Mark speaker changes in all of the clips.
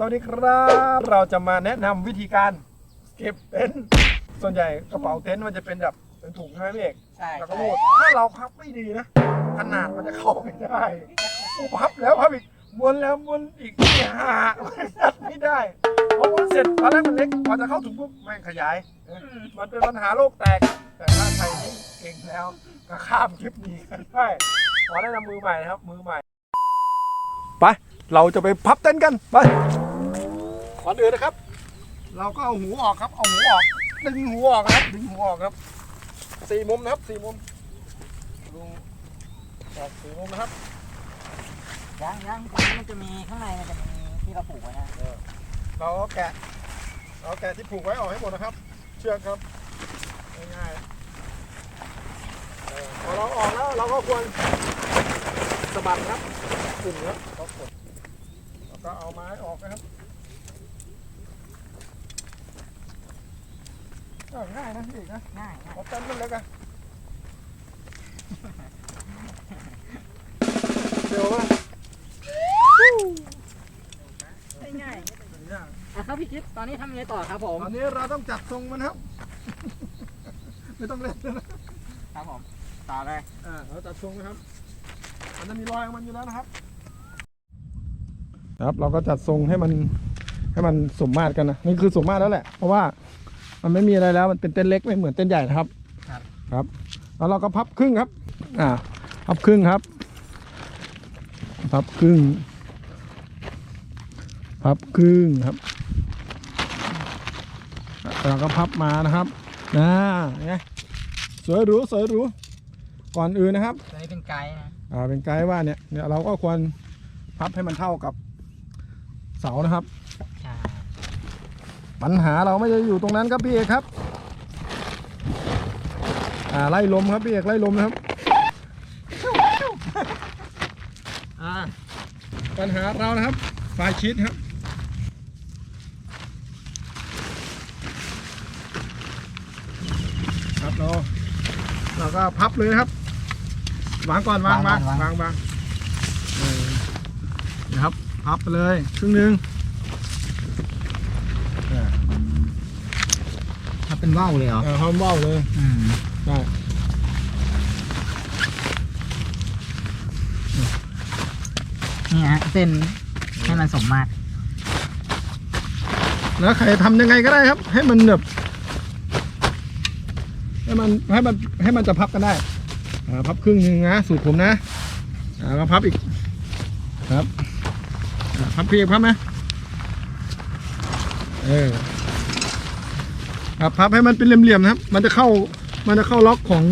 Speaker 1: สวัสดีครับ เราจะมาแนะนำวิธีการเก็บเต็นท์ส่วนใหญ่กระเป๋าเต็นท์มันจะเป็นแบบเป็นถุงใช่ไหมพี่เอก
Speaker 2: ใช่
Speaker 1: แล้วก็
Speaker 2: ใช่
Speaker 1: รูดถ้าเราพับไม่ดีนะขนาดมันจะเข้าไม่ได้กูพับแล้วพับอีกม้วนแล้วม้วนอีกเนี่ยหายัดไม่ได้พอม้วนเสร็จตอนแรกมันเล็กพอจะเข้าถุงปุ๊บแม่งขยาย มันเป็นปัญหาโลกแตก แต่ถ้าใครที่เก่งแล้วก็ข้ามคลิปนี้กันได้ขอแนะนำมือใหม่นะครับมือใหม่ไปเราจะไปพับเต้นท์กันไป ก่อนอื่นนะครับ เราก็เอาหูออกครับ เอาหูออก ดึงหูออกนะครับ ดึงหูออกครับ สี่มุมนะครับ สี่มุมดูออกสี่มุมนะครับ
Speaker 2: ยังยังตรงนี้มันจะมีข้างในมันจะมีที่เราปลูกไว้นะ
Speaker 1: เราก็แกะ เราแกะที่ผูกไว้ออกให้หมดนะครับ เชือกครับ ง่ายๆเออพอเราออกแล้วเราก็ควรสะบัดครับปุ่นครับก็กดแล้วก็เอาไม้ออกนะครับ ง่ายนะพี่เอกนะ
Speaker 2: ง่ายง่าย
Speaker 1: เอาเต้นมันเล็กอะเดี๋ยวว่
Speaker 2: ง่ายอะครับพี่จิ๊บตอนนี้ทำยังไงต่อครับผม
Speaker 1: ตอนนี้เราต้องจัดทรงมันครับ ไม่ต้องเล่นนะครับ
Speaker 2: ผมต่อเลย
Speaker 1: อ่าเราจัดทรงนะครับมันจะมีรอยของมันอยู่แล้วนะครับ ครับเราก็จัดทรงให้มันให้มันสมมาตรกันนะนี่คือสมมาตรแล้วแหละ เพราะว่า มันไม่มีอะไรแล้วมันเป็นเต้นเล็กไม่เหมือนเต้นใหญ่นะครับครับ แล้วเราก็พับครึ่งครับ อ่า พับครึ่งครับ พับครึ่ง พับครึ่งครับเราก็พับมานะครับนะไงสวยหรูสวยหรูก่อนอื่นนะครับ
Speaker 2: ตัวนี้เป็นไกด์นะ
Speaker 1: อ่าเป็นไกด์ว่าเนี่ยเนี่ยเราก็ควรพับให้มันเท่ากับเสานะครับ
Speaker 2: ใช่
Speaker 1: ปัญหาเราไม่ได้อยู่ตรงนั้นครับพี่เอกครับอ่าไล่ลมครับพี่เอกไล่ลมนะครับอ่าปัญหาเรานะครับไฟชิดครับครับเราเราก็พับเลยนะครับวางก่อนวางวางวางวางเออนะครับพับไปเลยครึ่งหนึ่งอ่า
Speaker 2: ถ้า เป็นว่าวเลยเหรอ
Speaker 1: เออพร้อมเบ้าเลย
Speaker 2: อืม
Speaker 1: ได้
Speaker 2: นี่ฮะเส้นให้มันสมมาตร
Speaker 1: แล้วใครทำยังไงก็ได้ครับ ให้มันแบบให้มันให้มันให้มันจะพับกันได้อ่าพับครึ่งหนึ่งนะสูตรผมนะอ่าก็พับอีกครับอ่าพับพี่พับไหมเออ ครับพับให้มันเป็นเหลี่ยมๆนะครับ มันจะเข้ามันจะเข้าล็อกของ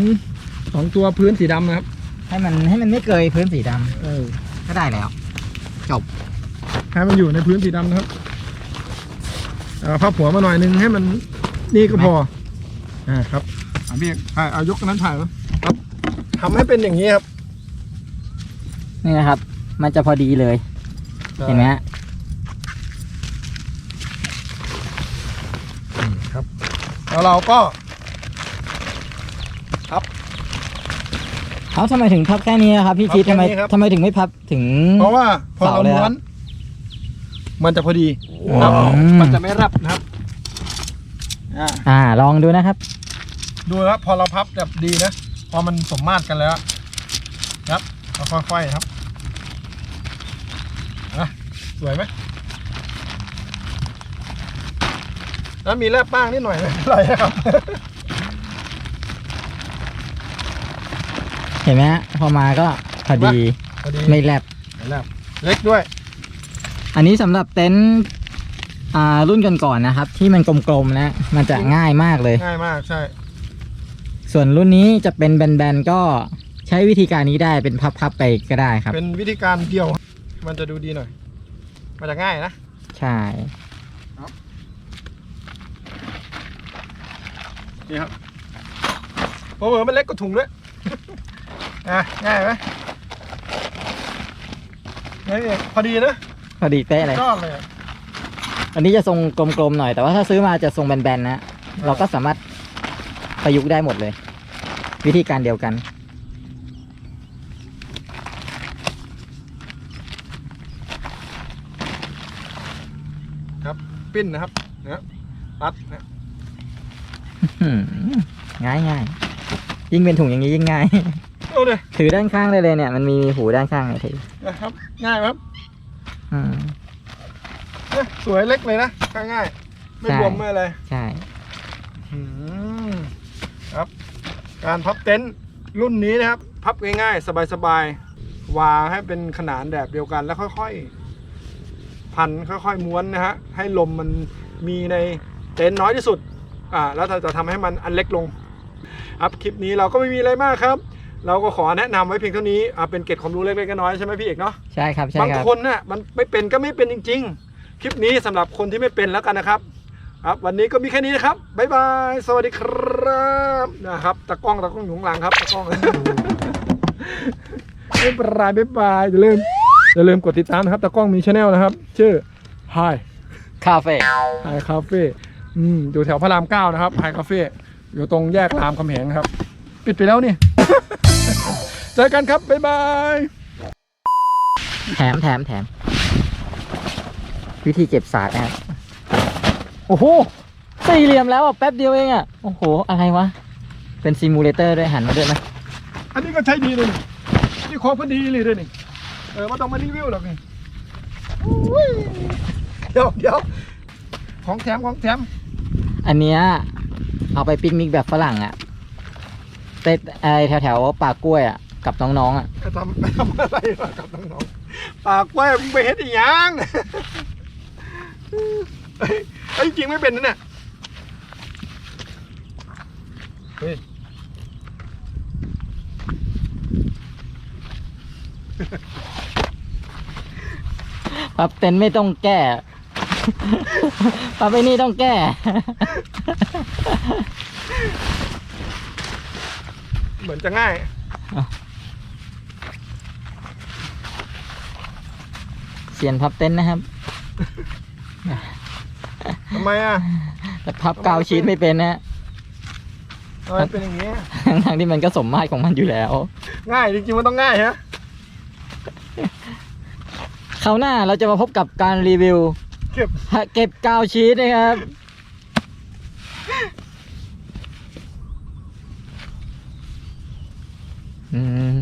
Speaker 1: ของตัวพื้นสีดำนะครับ
Speaker 2: ให้มันให้มันไม่เกยพื้นสีดำ
Speaker 1: เออ
Speaker 2: ก็ได้แล้ว
Speaker 1: ให้มันอยู่ในพื้นสีดำนะครับเอาพับหัวมาหน่อยนึงให้มันนี่ก็พออ่าครับอ่าพี่ถ่ายเอายกอันนั้นถ่ายมาครับทำให้เป็นอย่างนี้ครับ
Speaker 2: นี่นะครับ มันจะพอดีเลย เห็นไหมฮะ
Speaker 1: ครับ แล้วเราก็
Speaker 2: เขาทำไมถึงพับแค่นี้ครับพี่จิ๊บ
Speaker 1: พั
Speaker 2: ทำ
Speaker 1: บ
Speaker 2: ไม
Speaker 1: แค่นี้ครับ
Speaker 2: ทำไมถึงไม่พับถึง
Speaker 1: เพราะว่าพอ
Speaker 2: เสา
Speaker 1: เรา
Speaker 2: เลย
Speaker 1: ม้
Speaker 2: ค
Speaker 1: ว
Speaker 2: รั
Speaker 1: น
Speaker 2: บ
Speaker 1: มันจะพอดี
Speaker 2: ว้าว
Speaker 1: มันจะไม่รับนะครับอ่า
Speaker 2: อ่าลองดูนะครับ
Speaker 1: ดูนะครับพอเราพับแบบดีนะ พอมันสมมาตรกันแล้วครับเราค่อยๆครับนะสวยไหม แล้วมีแลบบ้างนิดหน่อยไม่เป็นไรนะครับ
Speaker 2: เห็นไหมฮะพอมาก็พอดี
Speaker 1: พอดี
Speaker 2: ไม่แลบ
Speaker 1: แลบเล็กด้วย
Speaker 2: อันนี้สำหรับเต็นท์อ่ารุ่นก่อนๆนะครับ ที่มันกลมๆนะ มันจะง่ายมากเลย
Speaker 1: ง่ายมากใช่
Speaker 2: ส่วนรุ่นนี้จะเป็นแบนๆก็ใช้วิธีการนี้ได้เป็นพับๆไปก็ได้ครับ
Speaker 1: เป็นวิธีการเกี่ยว มันจะดูดีหน่อย มันจะง่ายนะ
Speaker 2: ใช่
Speaker 1: นี่ครับเพราะเหมือนมันเล็กกว่าถุงด้วยอะง่ายไหมง่ายเองพอดีนะ
Speaker 2: พอดีเป๊ะเลย
Speaker 1: ยอดเลย
Speaker 2: อันนี้จะทรงกลมๆหน่อยแต่ว่าถ้าซื้อมาจะทรงแบนๆนะ เราก็สามารถประยุกต์ได้หมดเลย วิธีการเดียวกัน
Speaker 1: ปิ้นนะครับนะรัดนะ
Speaker 2: อืม ง่ายง่ายยิ่งเป็นถุงอย่างนี้ยิ่งง่าย
Speaker 1: ดูดิ
Speaker 2: ถือด้านข้างได้เลยเนี่ย มันมีหูด้านข้างเลยถือ
Speaker 1: นะครับ ง่ายไหมครับ
Speaker 2: อืม
Speaker 1: เนี่ยสวยเล็กเลยนะง่ายๆไม่
Speaker 2: ใช่
Speaker 1: บวมไม่อะไร
Speaker 2: ใช่
Speaker 1: อืมครับ การพับเต็นท์รุ่นนี้นะครับ พับง่ายๆ สบายๆวางให้เป็นขนานแบบเดียวกันแล้วค่อยๆ พันค่อยๆม้วนนะฮะให้ลมมันมีในเต็นท์น้อยที่สุด อ่าแล้วเราจะทำให้มันอันเล็กลงครับคลิปนี้เราก็ไม่มีอะไรมากครับ เราก็ขอแนะนำไว้เพียงเท่านี้อ่าเป็นเกร็ดความรู้เล็กๆน้อยๆใช่ไหมพี่เอกเนาะ
Speaker 2: ใช่ครับใช่
Speaker 1: บาง
Speaker 2: ครับ
Speaker 1: คนน่ะมันไม่เป็นก็ไม่เป็นจริง ๆ คลิปนี้สำหรับคนที่ไม่เป็นแล้วกันนะครับครับวันนี้ก็มีแค่นี้นะครับบ๊ายบายสวัสดีครับนะครับตะกล้องตะกล้องอยู่ข้างหลังครับตะกล้องบ๊ายบายบ๊ายบายอย่าลืมอย่าลืมกดติดตามนะครับตะกล้องมีช anel นะครับ ชื่อ Hi
Speaker 2: คาเฟ่
Speaker 1: Hi Cafe อืมอยู่แถวพระรามเก้านะครับ Hi Cafe อยู่ตรงแยกรามคำแหงครับ ปิดไปแล้วนี่ เจอกันครับ บ๊ายบาย
Speaker 2: แถมแถมแถม วิธีเก็บสากนะครับ โอ้โห สี่เหลี่ยมแล้วอะ แป๊บเดียวเองอะ โอ้โห อะไรวะ เป็นซิมูเลเตอร์ด้วยหันมาด้วยนะ
Speaker 1: อันนี้ก็ใช้ดีเลยนี่นี่ของพอดีเลยด้วยนี่ เออไมาต้องมารีวิวหรอกนี่อุ้ยเดี๋ยวเดี๋ยวของแถมของแถม
Speaker 2: อันเนี้ยเอาไปปิกนิกแบบฝรั่งอะไปไอแถวแถวๆป่ากล้วยอะกับน้องๆอะ
Speaker 1: ไปทำไปทำอะไรมากับน้องๆปากแว่มึงไปเฮ็ดอีหยังเฮ้ยเฮ้ยจริงไม่เป็นนะเนี่ยเฮ้ย
Speaker 2: ปรับเต็นท์ไม่ต้องแก้ ปรับไอ้นี่ต้องแก้
Speaker 1: เหมือนจะง่าย
Speaker 2: เสียนพับเต็นท์นะครับ
Speaker 1: ทำไมอะ
Speaker 2: แต่พับกาวชีตไม่เป็นนะ
Speaker 1: ทำไมเป็นอย่างนี้
Speaker 2: ทั้งๆที่มันก็สมมาตรของมันอยู่แล้ว
Speaker 1: ง่ายจริงๆมันต้องง่ายฮะ
Speaker 2: คราวหน้าเราจะมาพบกับการรีวิว
Speaker 1: เก็บ
Speaker 2: เก็บกาวชีสนะครับ อืม